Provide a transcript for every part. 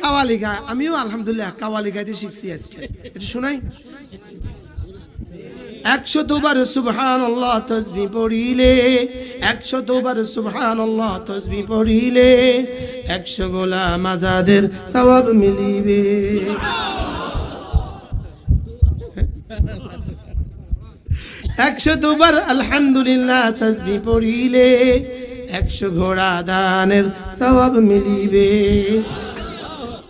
কাওয়ালি গায় আমিও আলহামদুলিল্লাহ কাওয়ালি গাইতে শিখছি আজকে। এটা শোনাই। একশো দুবার সুবহান আল্লাহ তসবি পড়িলে একশো দুবার সুবহান আল্লাহ তসবি পড়িলে, একশো গোলা মাজাদের সওয়াব মিলিবে। একশো দুবার আলহামদুলিল্লাহ তসবি পড়িলে, একশো ঘোড়া দানের সওয়াব মিলিবে।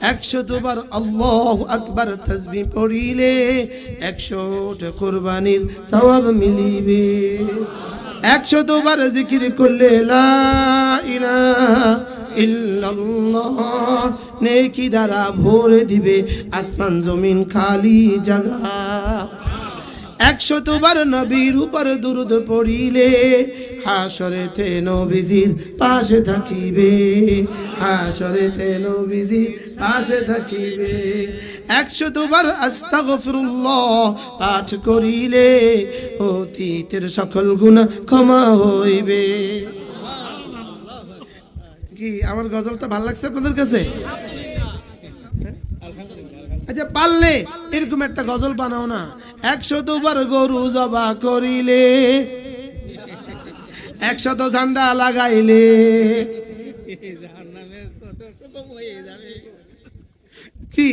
একশো দুবার আল্লাহ আকবার তসবি পড়িলে একশো কোরবানির সবাব মিলিবে। একশো দুবার জিকির করলে নেকি দ্বারা ভরে দিবে, আসমান জমিন খালি জাগা একশো দুবার নবীর উপর দুরুদ পড়িলে হাসরেতে নবীজির পাশে থাকিবে। হাসরেতে নবীজির পাশে থাকিবে। একশো দুবার আস্তাগফিরুল্লাহ পাঠ করিলে অতীতের সকল গুনাহ ক্ষমা হইবে। কি, আমার গজলটা ভালো লাগছে আপনাদের কাছে? আচ্ছা পারলে এরকম একটা গজল বানাও না। একশো দুবার গরু জবা করিলে একশত ঝান্ডা লাগাইলে কি?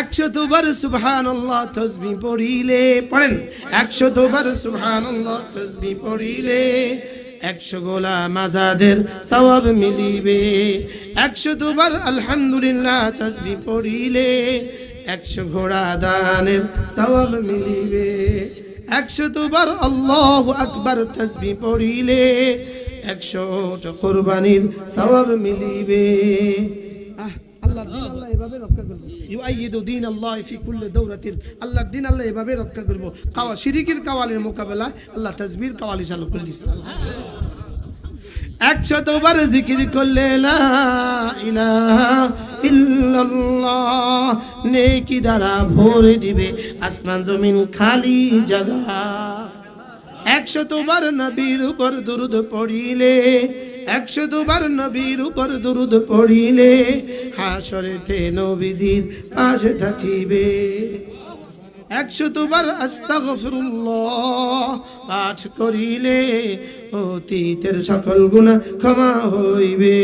একশো দুবার সুবহান আল্লাহ তসবি পড়িলে, পড়েন একশো দুবার সুবহান আল্লাহ তসবি পড়িলে একশো গোলা মাজাদের সওয়াব মিলিবে। একশো দুবার আলহামদুলিল্লাহ তসবি পড়িলে একশো ঘোড়া দানের সওয়াব মিলিবে। একশো দুবার আল্লাহ আকবার তসবি পড়িলে একশো কোরবানির সওয়াব মিলিবে। আহ আল্লাহ এভাবে রক্ষা করব। ইউআইয়িদু দিন আল্লাহ ফি কুল্লি দাওরাতিন আল্লাহর দিন আল্লাহ এভাবে রক্ষা করব। কাওয়া শিরিকের কাওয়ালের মোকাবেলা আল্লাহ তাসবির কাওয়ালি চালু করে দিছে। একশো তোবার জিকির করলে নেকি দ্বারা ভরে দিবে। আসমান জমিন খালি জায়গা। একশো দুবার নবীর উপর দুরুদ পড়িলে একশো দুবার নবীর উপর দুরুদ পড়িলে হাসরেতে নবীজির পাশে থাকিবে। একশো দুবার আস্তাগফিরুল্লাহ পাঠ করিলে অতীতের সকল গুণা ক্ষমা হইবে,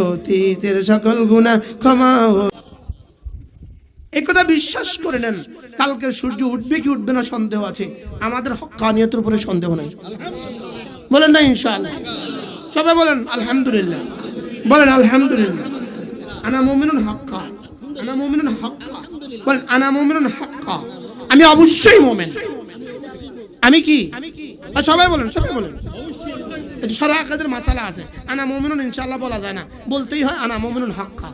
অতীতের সকল গুণা ক্ষমা হইবে। এই কথা বিশ্বাস করে নেন, কালকে সূর্য উঠবে কি উঠবে না সন্দেহ আছে। আমাদের হকানিয়তের উপরে সন্দেহ নাই। বলেন না ইনশাআল্লাহ। সবাই বলেন, আলহামদুলিল্লাহ। বলেন, আলহামদুলিল্লাহ। আনা মমিনুন হাক্কা। আনা মমিনুন হাক্কা। বলেন, আনা মমিনুন হাক্কা। আমি অবশ্যই মোমেন। আমি কি? সবাই বলেন সবাই বলেন। সারা আকাদের মাসালা আছে। আনা মোমিনুন ইনশাল্লাহ বলা যায় না। বলতেই হয়, আনা মোমিনুন হাক্কা।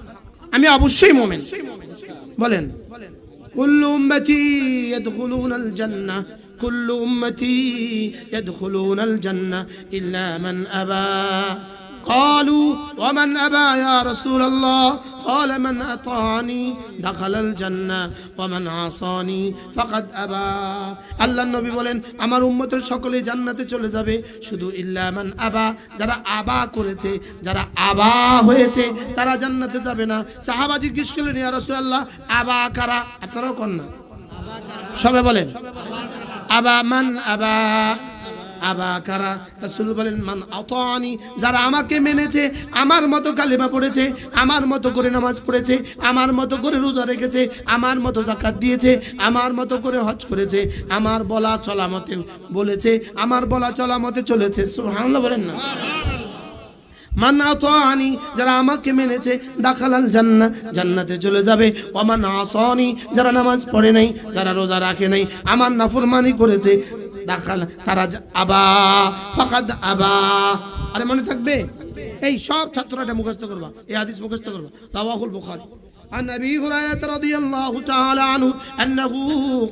আমি অবশ্যই মোমেন। বলেন, কুল্লু উম্মতি ইয়াদখুলুনাল জান্নাহ। كل أمتي يدخلون الجنة إلا من أبى قالوا ومن أبى يا رسول الله قال من أطاعني دخل الجنة ومن عصاني فقد أبى আল্লাহ নবী বলেন আমার উম্মতের সকলে জান্নাতে চলে যাবে শুধু ইল্লামান আবা যারা আবা করেছে যারা আবা হয়েছে তারা জান্নাতে যাবে না সাহাবা জিজ্ঞেস করলেন ইয়া রাসূলুল্লাহ আবা কারা আপনারাও কন না সবে বলেন আবা মান আবা আবা কারা? রাসূল বলেন, মান আতানি যারা আমাকে মেনেছে, আমার মতো কালিমা পড়েছে, আমার মতো করে নামাজ পড়েছে, আমার মতো করে রোজা রেখেছে, আমার মতো জাকাত দিয়েছে, আমার মতো করে হজ করেছে, আমার বলা চলা মতে বলেছে, আমার বলা চলা মতে চলেছে। সুবহানাল্লাহ বলেন না। যারা নামাজ পড়ে নাই রোজা রাখে নাই, আমার নাফরমানি করেছে। দাখাল, তারা আবা আবা। মনে থাকবে? এই সব মুখস্থ করবা, এই আদিস মুখস্থ করবা। রাওয়াহুল বুখারী। عن ابي هريره رضي الله تعالى عنه انه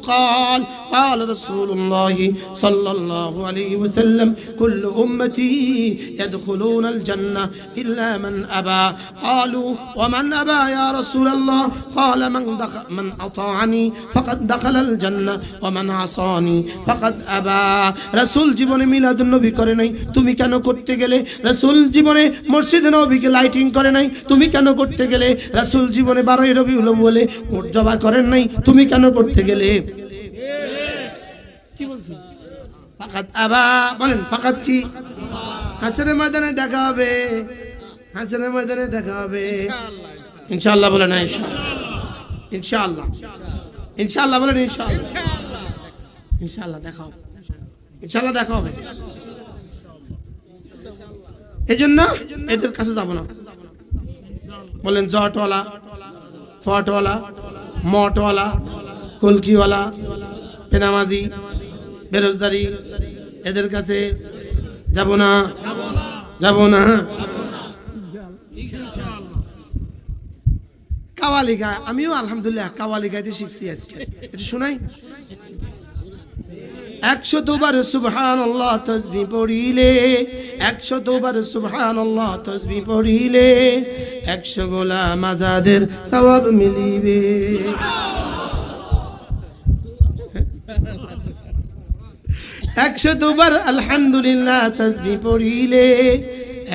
قال قال رسول الله صلى الله عليه وسلم كل امتي يدخلون الجنه الا من ابى قالوا ومن ابى يا رسول الله قال من دخل من اطاعني فقد دخل الجنه ومن عصاني فقد ابى রাসূল জীবনে মিলাদ নবী করে নাই তুমি কেন করতে গেলে রাসূল জীবনে মসজিদ নবীকে লাইটিং করে নাই তুমি কেন করতে গেলে রাসূল জীবনে বারোই রবিউল বলে উট জবা করেন নাই, তুমি কেন করতে গেলে? হবে এই জন্য এদের কাছে যাব না। বলেন, জটওয়ালা ফটওয়ালা, মটওয়ালা, কলকিওয়ালা পেনামাজি বেরোজদারি, এদের কাছে যাব না যাব না। কাওয়ালি গায় আমিও আলহামদুলিল্লাহ কাওয়ালি গাইতে শিখছি আজকে। এটা শোনাই? একশো দুবার সুবহান আল্লাহ তসবি পড়িলে একশো দুবার সুবহান আল্লাহ তসবি পড়িলে, একশো গোলা মাজাদের সবাব মিলিবে। একশো দুবার আলহামদুলিল্লাহ তসবি পড়িলে,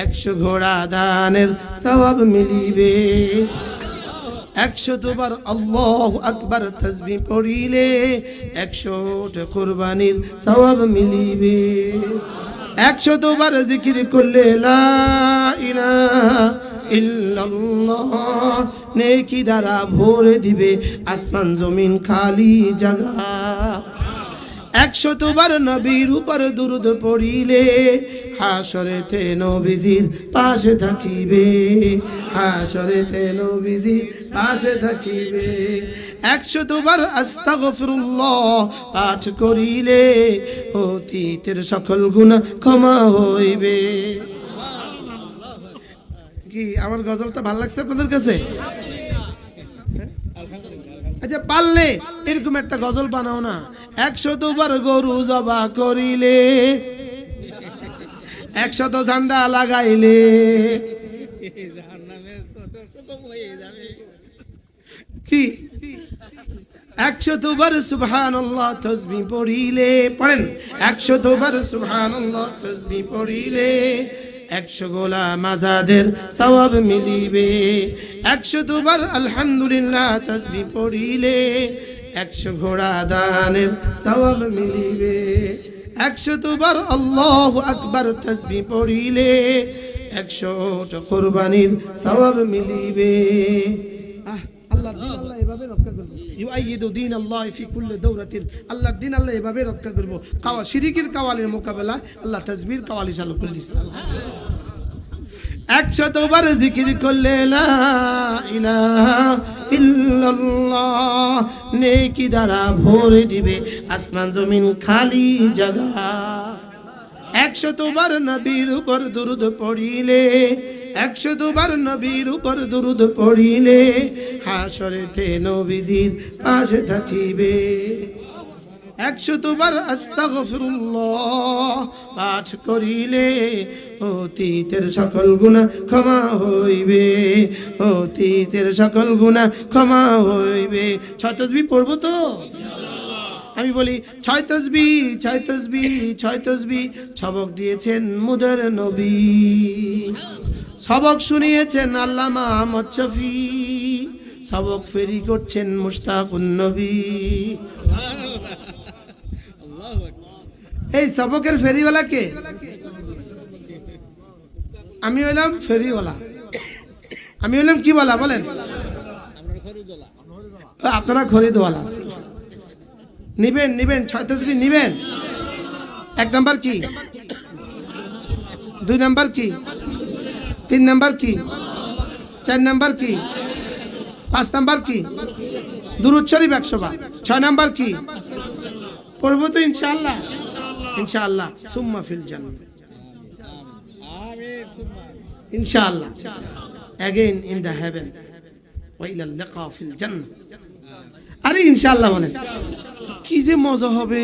একশো ঘোড়া দানের সবাব মিলিবে। একশো দুবার আল্লাহ আকবার তসবি পড়িলে একশো কোরবানির সবাব মিলিবে। একশো দুবার জিকির করলে নেকি দ্বারা ভরে দিবে। আসমান জমিন খালি জায়গা। একশো দুবার নবীর উপর দুরুদ পড়িলে হাসরেতে নবীজির পাশে থাকিবে হাসরেতে নবীজির পাশে থাকিবে। একশো দুবার আস্তাগফিরুল্লাহ পাঠ করিলে, অতীতের সকল গুনাহ ক্ষমা হইবে। কি, আমার গজলটা ভালো লাগছে আপনাদের কাছে? আচ্ছা পারলে এরকম একটা গজল বানাও না। একশো দুবার গরু জবা করিলে, একশত ঝান্ডা লাগাইলে। কি? একশো দুবার সুবহান তসবি পড়িলে, পড়েন। একশো দুবার সুবহান তসবি পড়িলে একশো গোলা মাজাদের সবাব মিলিবে। একশো দুবার আলহামদুলিল্লাহ তসবি পড়িলে একশো ঘোড়া দানের সওয়াব মিলিবে। একশো দুবার আল্লাহ আকবার তসবি পড়িলে একশো কোরবানির সওয়াব মিলিবে। আহ আল্লাহ দিন আল্লাহ এভাবে রক্ষা করব। শিরিকের কাওয়ালির মোকাবেলা আল্লাহ তাসবির কাওয়ালি চালু করে দিছে। একশো তোবার জিকির করলে নেকি দ্বারা ভরে দিবে। আসমান জমিন খালি জায়গা। একশো দুবার নবীর উপর দুরুদ পড়িলে একশো দুবার নবীর উপর দুরুদ পড়িলে হাসরেতে নবীজির পাশে থাকিবে। একশো দুবার আস্তাগফিরুল্লাহ পাঠ করিলে অতীতের সকল গুণা ক্ষমা হইবে, অতীতের সকল গুণা ক্ষমা হইবে। ছয় তসবি পড়ব তো? আমি বলি, ছয় তসবি ছয় তসবি ছয় তসবি, ছবক দিয়েছেন মুদের নবী। সবক শুনিয়েছেন আল্লামা শফি, সবক ফেরি করছেন মুস্তাকুন নবী। এই সবকের ফেরিওয়ালা কে? আমি হইলাম ফেরিওয়ালা। আমি হইলাম কি বলা, বলেন? আপনারা খরিদওয়ালা নিবেন নিবেন, ছয় তসবি নিবেন। এক নাম্বার কি? দুই নাম্বার কি? তিন নাম্বার কি? চার নাম্বার কি? পাঁচ নাম্বার কি? দুরুদ বার ছয় নাম্বার কি? পড়ব তো ইনশাআল্লাহ। ইনশাআল্লাহ। সুম্মা ফিল ওয়াইলাল লিকা ফিল জান্নাহ আরে ইনশাআল্লাহ বলেন। কি যে মজা হবে।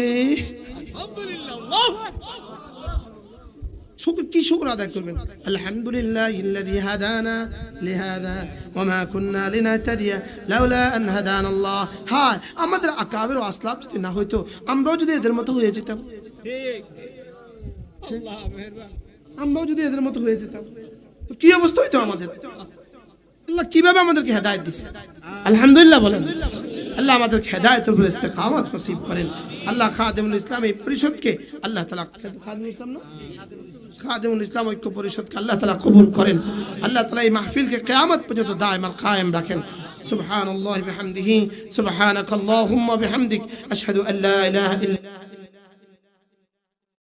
কি শুকর আদায় করবেন? আলহামদুলিল্লাহ আমাদের আকাবের যদি না হইতো, আমরাও যদি এদের মতো হয়ে যেতাম। আমরাও যদি এদের মতো হয়ে যেতাম। তো কি অবস্থা হইতো আমাদের? আল্লাহ কীভাবে আমাদেরকে হেদায়েত দিচ্ছে আলহামদুলিল্লাহ বলেন। আল্লাহ আমাদেরকে হেদায়েতের ইস্তেকামত নসিব করেন। আল্লাহ খাদিমুল ইসলাম এই পরিষদকে আল্লাহ তালা খাদিমুল ইসলাম না? খাদিমুল ইসলাম ঐক্য পরিষদকে আল্লাহ তাআলা কবুল করেন আল্লাহ তাআলা এই মাহফিলকে কিয়ামত পর্যন্ত দায়ম আর কায়েম রাখেন سبحان الله بحمده سبحانك اللهم بحمدك أشهد أن لا إله إلا